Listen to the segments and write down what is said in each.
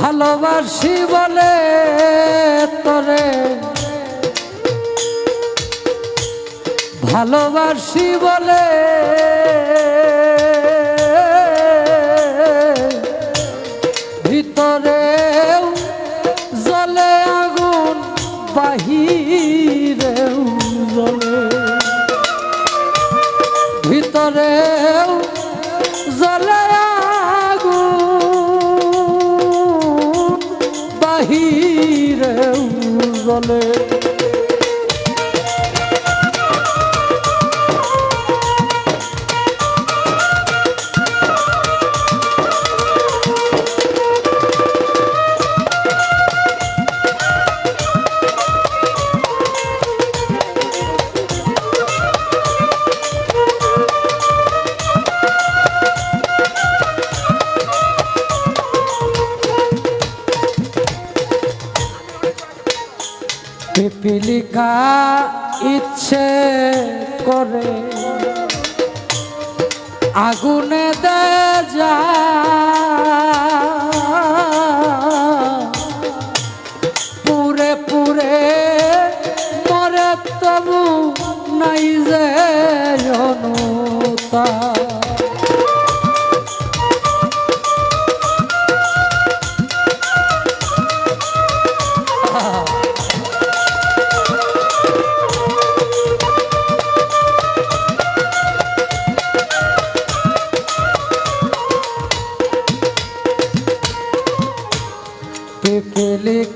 ভালোবাসি বলে তরে। ভালোবাসি বলে বাহিরেও জলে পিপিলিকা ইচ্ছে করে আগুনে দে যা। পুরে পুরে মরে তবু নাই যে অনুতা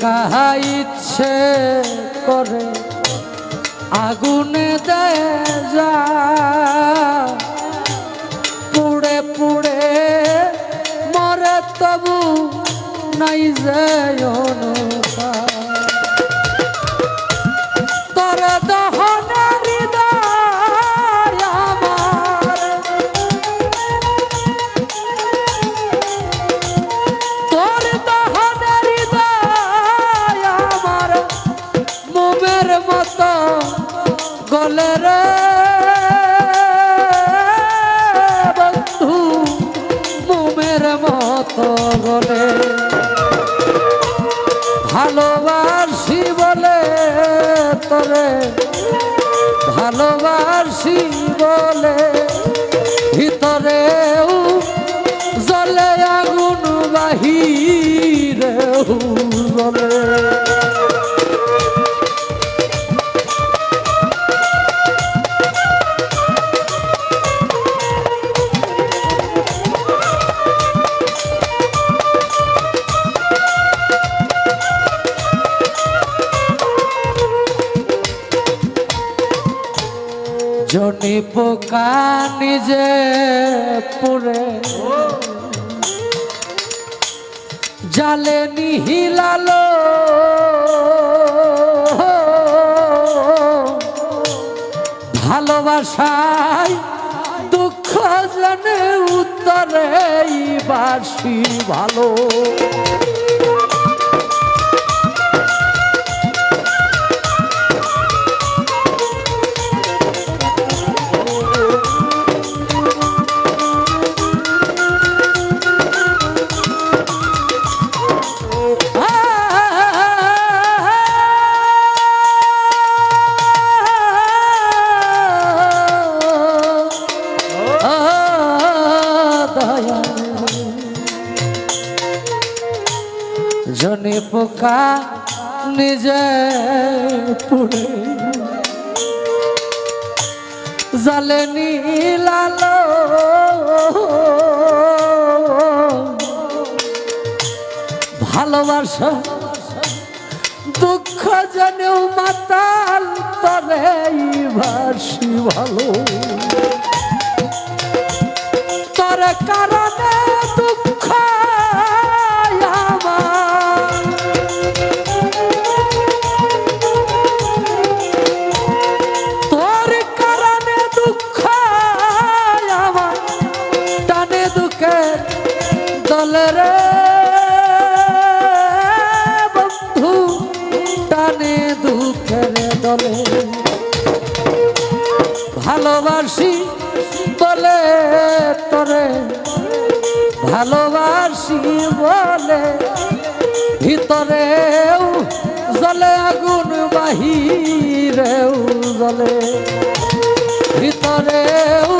কাহা ইচ্ছে করে আগুনে দেয় পুড়ে পুড়ে মরে তবু নাই যে গলে রে মতো গলে ভালোবাসি বলে তোরে ভালোবাসি বলে। পোকা নিজে পুরে জালে নিহিলালো। ভালোবাসায় দুঃখ জানে উত্তরে বাসি ভালো। পোকা নিজে পুড়ে। জালে নীলালো ভালোবাসা দুঃখ জানেও মাতাল তরে ভাসি ভালো তোর কারণে দলে রে বন্ধু, টানে দুঃখের দলে। ভালোবাসি বলে তোরে, ভালোবাসি বলে ভিতরেও জলে আগুন বাহিরেও জলে। ভিতরেও